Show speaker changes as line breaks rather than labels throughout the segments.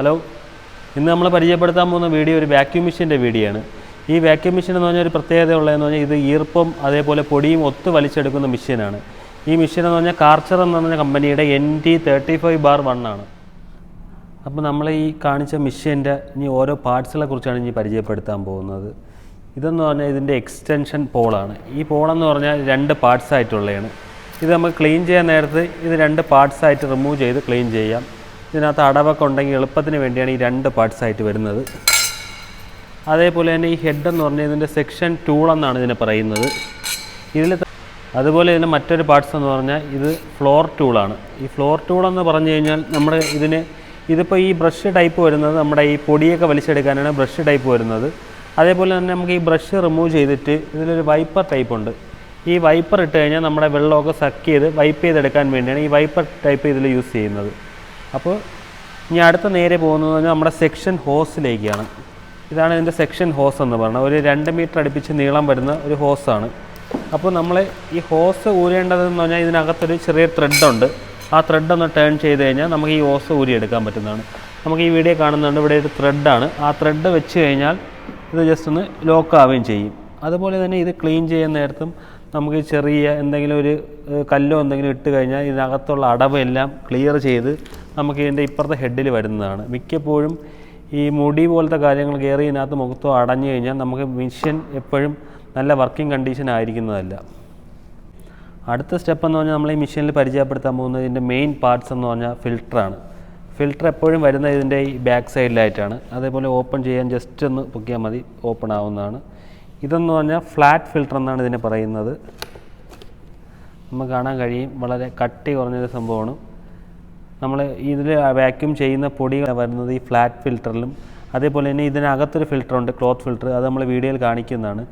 Hello. ഇന്ന് നമ്മൾ പരിചയപ്പെടുത്താൻ പോകുന്ന വീഡിയോ ഒരു വാക്യൂം മെഷീന്റെ വീഡിയോ ആണ്. ഈ വാക്യൂം മെഷീൻ എന്ന് പറഞ്ഞാൽ ഒരു പ്രത്യേകത ഉള്ളതെന്ന് പറഞ്ഞാൽ ഇത് ഈർപ്പം അതേപോലെ പൊടിയും ഒത്ത് വലിച്ചെടുക്കുന്ന മെഷീനാണ് ഈ മെഷീൻ എന്ന് പറഞ്ഞാൽ കാർച്ചർ എന്ന് പറഞ്ഞ കമ്പനിയുടെ N T thirty five bar one ആണ്. അപ്പോൾ നമ്മൾ ഈ കാണിച്ച മെഷീന്റെ ഇനി ഓരോ പാർട്സുകളെ കുറിച്ചാണ് ഇനി പരിചയപ്പെടുത്താൻ പോകുന്നത്. ഇതെന്ന് പറഞ്ഞാൽ ഇതിന്റെ എക്സ്റ്റൻഷൻ പോളാണ് ഈ പോളെന്ന് പറഞ്ഞാൽ രണ്ട് പാർട്സ് ആയിട്ടുള്ളതാണ്. ഇത് നമുക്ക് ക്ലീൻ ചെയ്യാൻ നേരത്ത് ഇത് രണ്ട് പാർട്സ് ആയിട്ട് റിമൂവ് ചെയ്ത് ക്ലീൻ ചെയ്യാം. ഇതിനകത്ത് അടവൊക്കെ ഉണ്ടെങ്കിൽ എളുപ്പത്തിന് വേണ്ടിയാണ് ഈ രണ്ട് പാർട്സ് ആയിട്ട് വരുന്നത്. അതേപോലെ തന്നെ ഈ ഹെഡ് എന്ന് പറഞ്ഞാൽ ഇതിന്റെ സെക്ഷൻ ടൂൾ എന്നാണ് ഇതിനെ പറയുന്നത്. ഇതിൽ അതുപോലെ ഇതിന്റെ മറ്റൊരു പാർട്സ് എന്ന് പറഞ്ഞാൽ ഇത് ഫ്ലോർ ടൂളാണ് ഈ ഫ്ലോർ ടൂൾ എന്ന് പറഞ്ഞു കഴിഞ്ഞാൽ നമ്മൾ ഇതിന് ഇതിപ്പോൾ ഈ ബ്രഷ് ടൈപ്പ് വരുന്നത് നമ്മുടെ ഈ പൊടിയൊക്കെ വലിച്ചെടുക്കാനാണ് ബ്രഷ് ടൈപ്പ് വരുന്നത്. അതേപോലെ തന്നെ നമുക്ക് ഈ ബ്രഷ് റിമൂവ് ചെയ്തിട്ട് ഇതിലൊരു വൈപ്പർ ടൈപ്പ് ഉണ്ട്. ഈ വൈപ്പർ ഇട്ട് കഴിഞ്ഞാൽ നമ്മുടെ വെള്ളമൊക്കെ സക്ക് ചെയ്ത് വൈപ്പ് ചെയ്തെടുക്കാൻ വേണ്ടിയാണ് ഈ വൈപ്പർ ടൈപ്പ് ഇതിൽ യൂസ് ചെയ്യുന്നത്. അപ്പോൾ ഇനി അടുത്ത നേരെ പോകുന്നത് പറഞ്ഞാൽ നമ്മുടെ സെക്ഷൻ ഹോസിലേക്കാണ്. ഇതാണ് ഇതിന്റെ സെക്ഷൻ ഹോസ് എന്ന് പറയുന്നത്. ഒരു രണ്ട് മീറ്റർ അടുപ്പിച്ച് നീളം വരുന്ന ഒരു ഹോസാണ്. അപ്പോൾ നമ്മൾ ഈ ഹോസ് ഊരേണ്ടതെന്ന് പറഞ്ഞാൽ ഇതിനകത്തൊരു ചെറിയ ത്രെഡുണ്ട്. ആ ത്രെഡ് ഒന്ന് ടേൺ ചെയ്ത് കഴിഞ്ഞാൽ നമുക്ക് ഈ ഹോസ് ഊരിയെടുക്കാൻ പറ്റുന്നതാണ്. നമുക്ക് ഈ വീഡിയോ കാണുന്നുണ്ട് ഇവിടെ ഒരു ത്രെഡാണ്. ആ ത്രെഡ് വെച്ച് കഴിഞ്ഞാൽ ഇത് ജസ്റ്റ് ഒന്ന് ലോക്ക് ആവുകയും ചെയ്യും. അതുപോലെ തന്നെ ഇത് ക്ലീൻ ചെയ്യുന്ന നേരത്തും നമുക്ക് ചെറിയ എന്തെങ്കിലും ഒരു കല്ലോ എന്തെങ്കിലും ഇട്ട് കഴിഞ്ഞാൽ ഇതിനകത്തുള്ള അടവെല്ലാം ക്ലിയർ ചെയ്ത് നമുക്ക് ഇതിന്റെ ഇപ്പുറത്തെ ഹെഡിൽ വരുന്നതാണ്. മിക്കപ്പോഴും ഈ മുടി പോലത്തെ കാര്യങ്ങൾ കയറി ഇതിനകത്ത് മുഖത്തോ അടഞ്ഞു കഴിഞ്ഞാൽ നമുക്ക് മിഷ്യൻ എപ്പോഴും നല്ല വർക്കിംഗ് കണ്ടീഷൻ ആയിരിക്കുന്നതല്ല. അടുത്ത സ്റ്റെപ്പ് എന്ന് പറഞ്ഞാൽ നമ്മൾ ഈ മിഷ്യനിൽ പരിചയപ്പെടുത്താൻ പോകുന്നത് ഇതിന്റെ മെയിൻ പാർട്സ് എന്ന് പറഞ്ഞാൽ ഫിൽട്ടറാണ് ഫിൽറ്റർ എപ്പോഴും വരുന്ന ഇതിന്റെ ഈ ബാക്ക് സൈഡിലായിട്ടാണ് അതേപോലെ ഓപ്പൺ ചെയ്യാൻ ജസ്റ്റ് ഒന്ന് പൊക്കിയാൽ മതി ഓപ്പൺ ആവുന്നതാണ്. ഇതെന്ന് പറഞ്ഞാൽ ഫ്ലാറ്റ് ഫിൽറ്റർ എന്നാണ് ഇതിനെ പറയുന്നത്. നമുക്ക് കാണാൻ കഴിയും. വളരെ കട്ടി കുറഞ്ഞൊരു സംഭവമാണ്. നമ്മൾ ഇതിൽ വാക്യൂം ചെയ്യുന്ന പൊടി വരുന്നത് ഈ ഫ്ലാറ്റ് ഫിൽറ്ററിലും അതേപോലെ തന്നെ ഇതിനകത്തൊരു ഫിൽറ്ററുണ്ട് ക്ലോത്ത് ഫിൽറ്റർ അത് നമ്മൾ വീഡിയോയിൽ കാണിക്കുന്നതാണ്.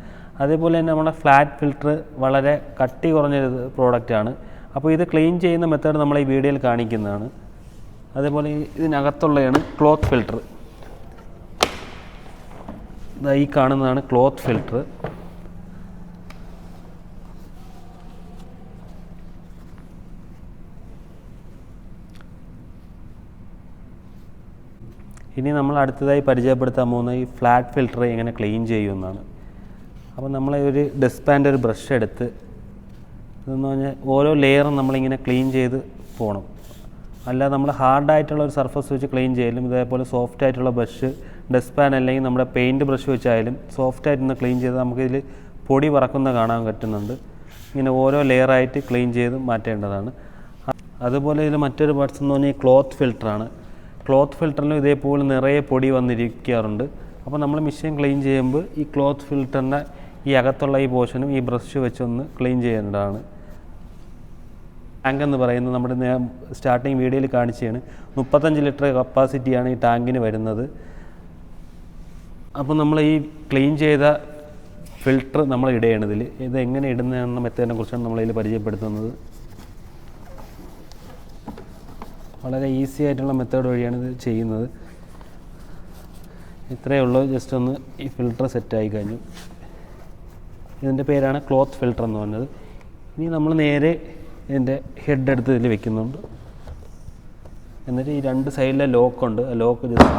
അതേപോലെ തന്നെ നമ്മുടെ ഫ്ലാറ്റ് ഫിൽറ്റർ വളരെ കട്ടി കുറഞ്ഞൊരു പ്രോഡക്റ്റാണ് അപ്പോൾ ഇത് ക്ലീൻ ചെയ്യുന്ന മെത്തേഡ് നമ്മൾ ഈ വീഡിയോയിൽ കാണിക്കുന്നതാണ്. അതേപോലെ ഇതിനകത്തുള്ളതാണ് ക്ലോത്ത് ഫിൽറ്റർ ഈ കാണുന്നതാണ് ക്ലോത്ത് ഫിൽറ്റർ ഇനി നമ്മൾ അടുത്തതായി പരിചയപ്പെടുത്താൻ പോകുന്ന ഈ ഫ്ലാറ്റ് ഫിൽട്ടർ എങ്ങനെ ക്ലീൻ ചെയ്യുമെന്നാണ് അപ്പോൾ നമ്മൾ ഒരു ഡെസ്പാന്റെ ഒരു ബ്രഷ് എടുത്ത് എന്ന് പറഞ്ഞാൽ ഓരോ ലെയറും നമ്മളിങ്ങനെ ക്ലീൻ ചെയ്ത് പോകണം അല്ലാതെ നമ്മൾ ഹാർഡായിട്ടുള്ള ഒരു സർഫസ് വെച്ച് ക്ലീൻ ചെയ്യലും ഇതേപോലെ സോഫ്റ്റ് ആയിട്ടുള്ള ബ്രഷ് ഡെസ്പാൻ അല്ലെങ്കിൽ നമ്മുടെ പെയിന്റ് ബ്രഷ് വെച്ചായാലും സോഫ്റ്റ് ആയിട്ടൊന്ന് ക്ലീൻ ചെയ്ത് നമുക്കിതിൽ പൊടി പറക്കുന്ന കാണാൻ പറ്റുന്നുണ്ട്. ഇങ്ങനെ ഓരോ ലെയറായിട്ട് ക്ലീൻ ചെയ്ത് മാറ്റേണ്ടതാണ്. അതുപോലെ ഇതിൽ മറ്റൊരു പാർട്സ് എന്ന് പറഞ്ഞാൽ ക്ലോത്ത് ഫിൽറ്ററാണ് ക്ലോത്ത് ഫിൽറ്ററിനും ഇതേപോലെ നിറയെ പൊടി വന്നിരിക്കാറുണ്ട്. അപ്പോൾ നമ്മൾ മെഷീൻ ക്ലീൻ ചെയ്യുമ്പോൾ ഈ ക്ലോത്ത് ഫിൽറ്ററിന്റെ ഈ അകത്തുള്ള ഈ പോർഷനും ഈ ബ്രഷ് വെച്ചൊന്ന് ക്ലീൻ ചെയ്യേണ്ടതാണ്. ടാങ്ക് എന്ന് പറയുന്നത് നമ്മുടെ സ്റ്റാർട്ടിങ് വീഡിയോയിൽ കാണിച്ചതാണ്. മുപ്പത്തഞ്ച് ലിറ്റർ കപ്പാസിറ്റിയാണ് ഈ ടാങ്കിന് വരുന്നത്. അപ്പോൾ നമ്മൾ ഈ ക്ലീൻ ചെയ്ത ഫിൽറ്റർ നമ്മൾ ഇടുകയാണ് ഇത് എങ്ങനെ ഇടുന്നതെന്ന മെത്തേഡിനെ കുറിച്ചാണ് നമ്മളിതിൽ പരിചയപ്പെടുത്തുന്നത്. വളരെ ഈസി ആയിട്ടുള്ള മെത്തേഡ് വഴിയാണ് ഇത് ചെയ്യുന്നത്. ഇത്രയേ ഉള്ളൂ. ജസ്റ്റ് ഒന്ന് ഈ ഫിൽട്ടർ സെറ്റായി കഴിഞ്ഞു. ഇതിന്റെ പേരാണ് ക്ലോത്ത് ഫിൽട്ടർ എന്ന് പറഞ്ഞത്. ഇനി നമ്മൾ നേരെ ഇതിന്റെ ഹെഡ് എടുത്ത് ഇതിൽ വെക്കുന്നുണ്ട്. എന്നിട്ട് ഈ രണ്ട് സൈഡിലെ ലോക്കുണ്ട് ആ ലോക്ക് ജസ്റ്റ്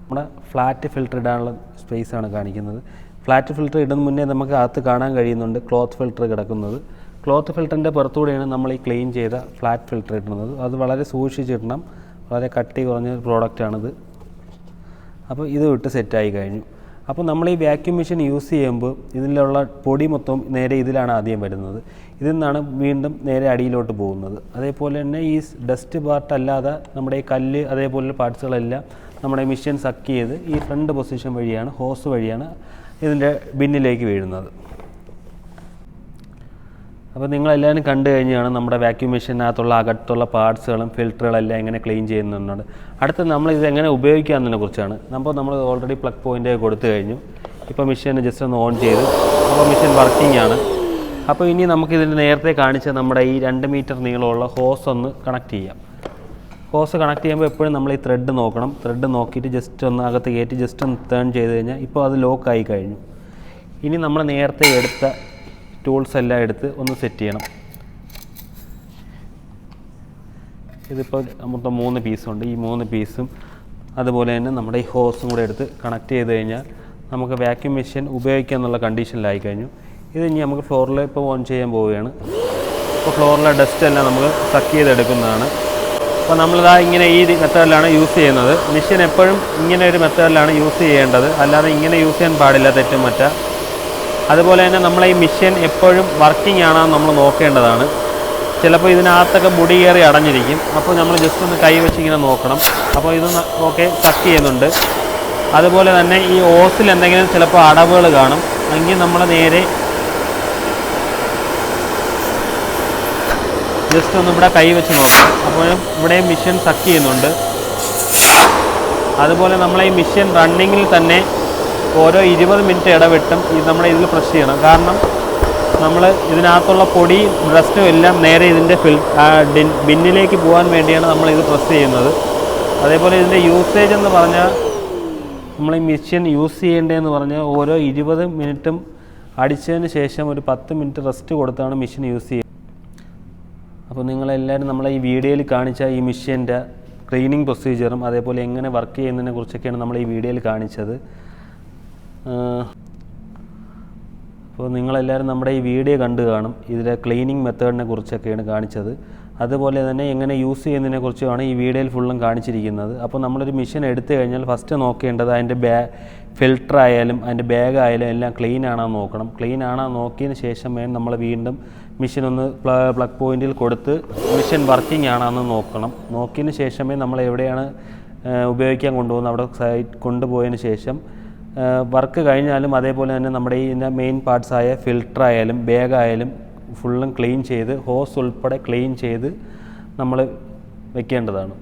നമ്മുടെ ഫ്ലാറ്റ് ഫിൽറ്റർ ഇടാനുള്ള സ്പേസാണ് കാണിക്കുന്നത്. ഫ്ലാറ്റ് ഫിൽറ്റർ ഇടുന്ന മുന്നേ നമുക്ക് അകത്ത് കാണാൻ കഴിയുന്നുണ്ട് ക്ലോത്ത് ഫിൽറ്റർ കിടക്കുന്നത്. ക്ലോത്ത് ഫിൽറ്ററിന്റെ പുറത്തുകൂടെയാണ് നമ്മൾ ഈ ക്ലീൻ ചെയ്ത ഫ്ലാറ്റ് ഫിൽറ്റർ ഇടുന്നത്. അത് വളരെ സൂക്ഷിച്ചിടണം. വളരെ കട്ടി കുറഞ്ഞ പ്രോഡക്റ്റാണിത് അപ്പോൾ ഇത് വിട്ട് സെറ്റായി കഴിഞ്ഞു. അപ്പോൾ നമ്മൾ ഈ വാക്യൂം മെഷീൻ യൂസ് ചെയ്യുമ്പോൾ ഇതിലുള്ള പൊടി മൊത്തം നേരെ ഇതിലാണ് ആദ്യം വരുന്നത്. ഇതിൽ നിന്നാണ് വീണ്ടും നേരെ അടിയിലോട്ട് പോകുന്നത്. അതേപോലെ തന്നെ ഈ ഡസ്റ്റ് പാർട്ട് അല്ലാതെ നമ്മുടെ ഈ കല്ല് അതേപോലുള്ള പാർട്സുകളെല്ലാം നമ്മുടെ മെഷീൻ സക്ക് ചെയ്ത് ഈ ഫ്രണ്ട് പൊസിഷൻ വഴിയാണ് ഹോസ് വഴിയാണ് ഇതിന്റെ ബിന്നിലേക്ക് വീഴുന്നത്. അപ്പോൾ നിങ്ങളെല്ലാവരും കണ്ടു കഴിഞ്ഞാണ് നമ്മുടെ വാക്യൂം മെഷീനകത്തുള്ള അകത്തുള്ള പാർട്സുകളും ഫിൽറ്ററുകളെല്ലാം എങ്ങനെ ക്ലീൻ ചെയ്യുന്നുണ്ട്. അടുത്ത് നമ്മൾ ഇത് എങ്ങനെ ഉപയോഗിക്കാമെന്നതിനെ കുറിച്ചാണ്. അപ്പോൾ നമ്മൾ ഓൾറെഡി പ്ലഗ് പോയിന്റ് കൊടുത്തു കഴിഞ്ഞു. ഇപ്പോൾ മെഷീനെ ജസ്റ്റ് ഒന്ന് ഓൺ ചെയ്തു. അപ്പോൾ മെഷീൻ വർക്കിംഗ് ആണ്. അപ്പോൾ ഇനി നമുക്കിതിന് നേരത്തെ കാണിച്ച നമ്മുടെ ഈ രണ്ട് മീറ്റർ നീളമുള്ള ഹോസ് ഒന്ന് കണക്ട് ചെയ്യാം. ഹോസ് കണക്ട് ചെയ്യുമ്പോൾ എപ്പോഴും നമ്മൾ ഈ ത്രെഡ് നോക്കണം. ത്രെഡ് നോക്കിയിട്ട് ജസ്റ്റ് ഒന്ന് അകത്ത് കയറ്റി ജസ്റ്റ് ഒന്ന് ടേൺ ചെയ്ത് കഴിഞ്ഞാൽ ഇപ്പോൾ അത് ലോക്ക് ആയി കഴിഞ്ഞു. ഇനി നമ്മൾ നേരത്തെ എടുത്ത ടൂൾസ് എല്ലാം എടുത്ത് ഒന്ന് സെറ്റ് ചെയ്യണം. ഇതിപ്പോൾ മൊത്തം മൂന്ന് പീസുണ്ട് ഈ മൂന്ന് പീസും അതുപോലെ തന്നെ നമ്മുടെ ഈ ഹോസും കൂടെ എടുത്ത് കണക്ട് ചെയ്ത് കഴിഞ്ഞാൽ നമുക്ക് വാക്യൂം മെഷീൻ ഉപയോഗിക്കുക എന്നുള്ള കണ്ടീഷനിലായി കഴിഞ്ഞു ഇത് ഇനി നമുക്ക് ഫ്ലോറിൽ ഇപ്പോൾ ഓൺ ചെയ്യാൻ പോവുകയാണ്. ഇപ്പോൾ ഫ്ലോറിലെ ഡസ്റ്റ് എല്ലാം നമുക്ക് സക്ക് ചെയ്തെടുക്കുന്നതാണ്. അപ്പോൾ നമ്മളിതാ ഇങ്ങനെ ഈ മെത്തേഡിലാണ് യൂസ് ചെയ്യുന്നത്. മെഷീൻ എപ്പോഴും ഇങ്ങനെ ഒരു മെത്തേഡിലാണ് യൂസ് ചെയ്യേണ്ടത്. അല്ലാതെ ഇങ്ങനെ യൂസ് ചെയ്യാൻ പാടില്ല തെറ്റും മറ്റ അതുപോലെ തന്നെ നമ്മളെ ഈ മെഷീൻ എപ്പോഴും വർക്കിംഗ് ആണെന്ന് നമ്മൾ നോക്കേണ്ടതാണ്. ചിലപ്പോൾ ഇതിനകത്തൊക്കെ മുടി കയറി അടഞ്ഞിരിക്കും. അപ്പോൾ നമ്മൾ ജസ്റ്റ് ഒന്ന് കൈ വെച്ച് ഇങ്ങനെ നോക്കണം. അപ്പോൾ ഇത് ഓക്കെ സക്ക് ചെയ്യുന്നുണ്ട്. അതുപോലെ തന്നെ ഈ ഓസിൽ എന്തെങ്കിലും ചിലപ്പോൾ അടവുകൾ കാണും. എങ്കിൽ നമ്മൾ നേരെ ജസ്റ്റ് ഒന്ന് ഇവിടെ കൈ വെച്ച് നോക്കാം അപ്പോഴും ഇവിടെ മിഷൻ സക്ക് ചെയ്യുന്നുണ്ട്. അതുപോലെ നമ്മളെ ഈ മിഷൻ റണ്ണിങ്ങിൽ തന്നെ ഓരോ ഇരുപത് മിനിറ്റ് ഇടവിട്ടും ഇത് നമ്മൾ ഇതിൽ പ്രസ് ചെയ്യണം. കാരണം നമ്മൾ ഇതിനകത്തുള്ള പൊടിയും ഡ്രസ്റ്റും എല്ലാം നേരെ ഇതിന്റെ ഫിൽ ബിന്നിലേക്ക് പോകാൻ വേണ്ടിയാണ് നമ്മൾ ഇത് പ്രസ് ചെയ്യുന്നത്. അതേപോലെ ഇതിന്റെ യൂസേജ് എന്ന് പറഞ്ഞാൽ നമ്മൾ ഈ മെഷീൻ യൂസ് ചെയ്യേണ്ടതെന്ന് പറഞ്ഞാൽ ഓരോ ഇരുപത് മിനിറ്റും അടിച്ചതിന് ശേഷം ഒരു പത്ത് മിനിറ്റ് റെസ്റ്റ് കൊടുത്താണ് മെഷീൻ യൂസ് ചെയ്യുന്നത്. അപ്പോൾ നിങ്ങളെല്ലാവരും നമ്മളെ ഈ വീഡിയോയിൽ കാണിച്ച ഈ മെഷീന്റെ ക്ലീനിങ് പ്രൊസീജിയറും അതേപോലെ എങ്ങനെ വർക്ക് ചെയ്യുന്നതിനെ കുറിച്ചൊക്കെയാണ് നമ്മൾ ഈ വീഡിയോയിൽ കാണിച്ചത്. അപ്പോൾ നിങ്ങളെല്ലാവരും നമ്മുടെ ഈ വീഡിയോ കണ്ടു കാണും. ഇതിലെ ക്ലീനിങ് മെത്തേഡിനെ കുറിച്ചൊക്കെയാണ് കാണിച്ചത്. അതുപോലെ തന്നെ എങ്ങനെ യൂസ് ചെയ്യുന്നതിനെ കുറിച്ചുമാണ് ഈ വീഡിയോയിൽ ഫുള്ളും കാണിച്ചിരിക്കുന്നത്. അപ്പോൾ നമ്മളൊരു മിഷൻ എടുത്തു കഴിഞ്ഞാൽ ഫസ്റ്റ് നോക്കേണ്ടത് അതിന്റെ ബാ ഫിൽട്ടർ ആയാലും അതിന്റെ ബാഗ് ആയാലും എല്ലാം ക്ലീൻ ആണോ നോക്കണം. ക്ലീൻ ആണോ നോക്കിയതിന് ശേഷം വേണം നമ്മൾ വീണ്ടും മിഷൻ ഒന്ന് പ്ലഗ് പോയിന്റിൽ കൊടുത്ത് മിഷൻ വർക്കിംഗ് ആണോ എന്ന് നോക്കണം. നോക്കിയതിന് ശേഷമേ നമ്മൾ എവിടെയാണ് ഉപയോഗിക്കാൻ കൊണ്ടുപോകുന്നത്. അവിടെ സൈറ്റ് കൊണ്ടുപോയതിന് ശേഷം വർക്ക് കഴിഞ്ഞാലും അതേപോലെ തന്നെ നമ്മുടെ ഈ മെയിൻ പാർട്സ് ആയ ഫിൽട്ടർ ആയാലും ബാഗ് ആയാലും ഫുള്ളും ക്ലീൻ ചെയ്ത് ഹോസ് ഉൾപ്പെടെ ക്ലീൻ ചെയ്ത് നമ്മൾ വെക്കേണ്ടതാണ്.